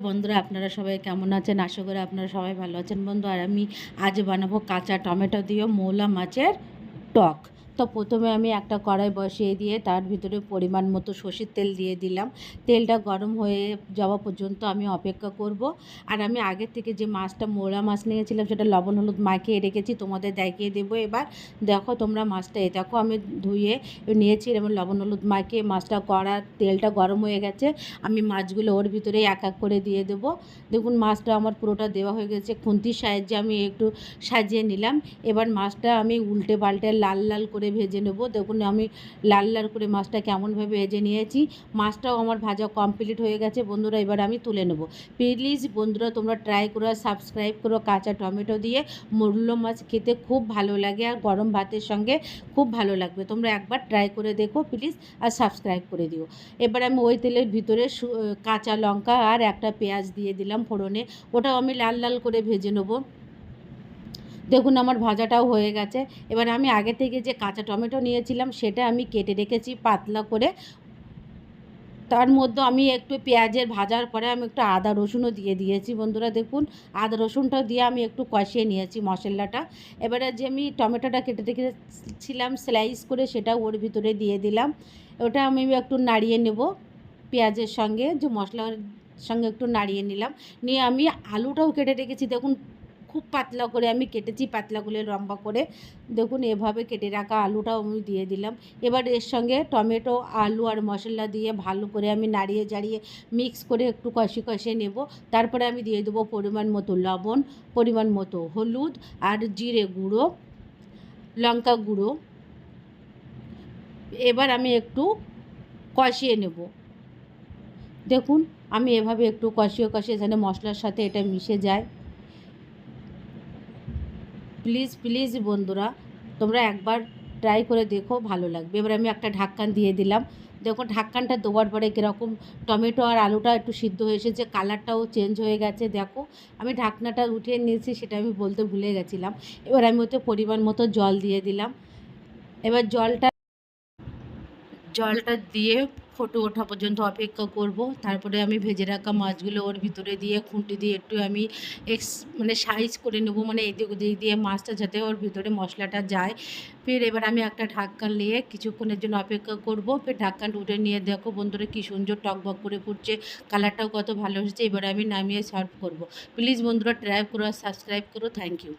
বন্ধুরা, আপনারা সবাই কেমন আছেন? আশা করি আপনারা সবাই ভালো আছেন। বন্ধু, আর আমি আজ বানাবো কাঁচা টমেটো দিয়ে মৌলা মাছের টক। তো প্রথমে আমি একটা কড়াই বসিয়ে দিয়ে তার ভিতরে পরিমাণ মতো সর্ষের তেল দিয়ে দিলাম। তেলটা গরম হয়ে যাওয়া পর্যন্ত আমি অপেক্ষা করব। আর আমি আগের থেকে যে মাছটা মোলা মাছ নিয়েছিলাম, সেটা লবণ, হলুদ মাখিয়ে রেখেছি, তোমাদের দেখিয়ে দেবো এবার। দেখো তোমরা মাছটা, এই দেখো আমি ধুয়ে নিয়েছি এবং লবণ, হলুদ মাখিয়ে মাছটা কড়ার তেলটা গরম হয়ে গেছে। আমি মাছগুলো ওর ভিতরে এক এক করে দিয়ে দেবো। দেখুন মাছটা আমার পুরোটা দেওয়া হয়ে গেছে। খুন্তির সাহায্যে আমি একটু সাজিয়ে নিলাম। এবার মাছটা আমি উল্টে পাল্টে লাল লাল করে ভেজে নেব। দেখুন, আমি লাল লাল করে মাছটা কেমনভাবে ভেজে নিয়েছি। মাছটাও আমার ভাজা কমপ্লিট হয়ে গেছে। বন্ধুরা, এবার আমি তুলে নেব। প্লিজ বন্ধুরা, তোমরা ট্রাই করো সাবস্ক্রাইব করো কাঁচা টমেটো দিয়ে। মূল্য মাছ খেতে খুব ভালো লাগে আর গরম ভাতের সঙ্গে খুব ভালো লাগবে। তোমরা একবার ট্রাই করে দেখো প্লিজ আর সাবস্ক্রাইব করে দিও। এবার আমি ওই তেলের ভিতরে কাঁচা লঙ্কা আর একটা পেঁয়াজ দিয়ে দিলাম ফোড়নে। ওটাও আমি লাল লাল করে ভেজে নেব। দেখুন আমার ভাজাটাও হয়ে গেছে। এবার আমি আগে থেকে যে কাঁচা টমেটো নিয়েছিলাম, সেটা আমি কেটে রেখেছি পাতলা করে। তার মধ্যে আমি একটু পেঁয়াজের ভাজার পরে আমি একটু আদা রসুনও দিয়ে দিয়েছি বন্ধুরা, দেখুন। আদা রসুনটাও দিয়ে আমি একটু কষিয়ে নিয়েছি মশলাটা। এবারে যে আমি টমেটোটা কেটে রেখেছিলাম স্লাইস করে সেটা ওর ভিতরে দিয়ে দিলাম। ওটা আমি একটু নাড়িয়ে নেব পেঁয়াজের সঙ্গে, যে মশলার সঙ্গে একটু নাড়িয়ে নিলাম। নিয়ে আমি আলুটাও কেটে রেখেছি, দেখুন খুব পাতলা করে, আমি কেটেছি পাতলা করে, লম্বা করে। দেখুন, এভাবে কেটে রাখা আলুটাও আমি দিয়ে দিলাম। এবার এর সঙ্গে টমেটো, আলু আর মশলা দিয়ে ভালো করে আমি নাড়িয়ে জাড়িয়ে মিক্স করে একটু কষি কষিয়ে নেব। তারপরে আমি দিয়ে দেবো পরিমাণ মতো লবণ, পরিমাণ মতো হলুদ আর জিরে গুঁড়ো, লঙ্কা গুঁড়ো। এবার আমি একটু কষিয়ে নেব। দেখুন, আমি এভাবে একটু কষিয়ে কষিয়ে যেন মশলার সাথে এটা মিশে যায়। প্লিজ প্লিজ বন্ধুরা, তোমরা একবার ট্রাই করে দেখো, ভালো লাগবে। এবার আমি একটা ঢাক্কান দিয়ে দিলাম। দেখো ঢাক্কানটা দেওয়ার পরে কীরকম টমেটো আর আলুটা একটু সিদ্ধ হয়েছে এসেছে কালারটাও চেঞ্জ হয়ে গেছে। দেখো, আমি ঢাকনাটা উঠিয়ে নিয়েছি, সেটা আমি বলতে ভুলে গেছিলাম। এবার আমি ওতে পরিমাণ মতো জল দিয়ে দিলাম। এবার জলটা জলটা দিয়ে ফোটে ওঠা পর্যন্ত অপেক্ষা করব। তারপরে আমি ভেজে রাখা মাছগুলো ওর ভিতরে দিয়ে খুঁটি দিয়ে একটু আমি এক্স মানে সাইজ করে নেব মানে এদিক ওদিক দিয়ে মাছটা যাতে ওর ভিতরে মশলাটা যায়। ফের এবার আমি একটা ঢাক্কান নিয়ে কিছুক্ষণের জন্য অপেক্ষা করব। ফের ঢাক্কানটা উঠে নিয়ে দেখো বন্ধুরা কী সুন্দর টকবক করে ফুটছে, কালারটাও কত ভালো হয়েছে। এবার আমি নামিয়ে সার্ভ করব। প্লিজ বন্ধুরা ট্রাই করো আর সাবস্ক্রাইব করো। Thank you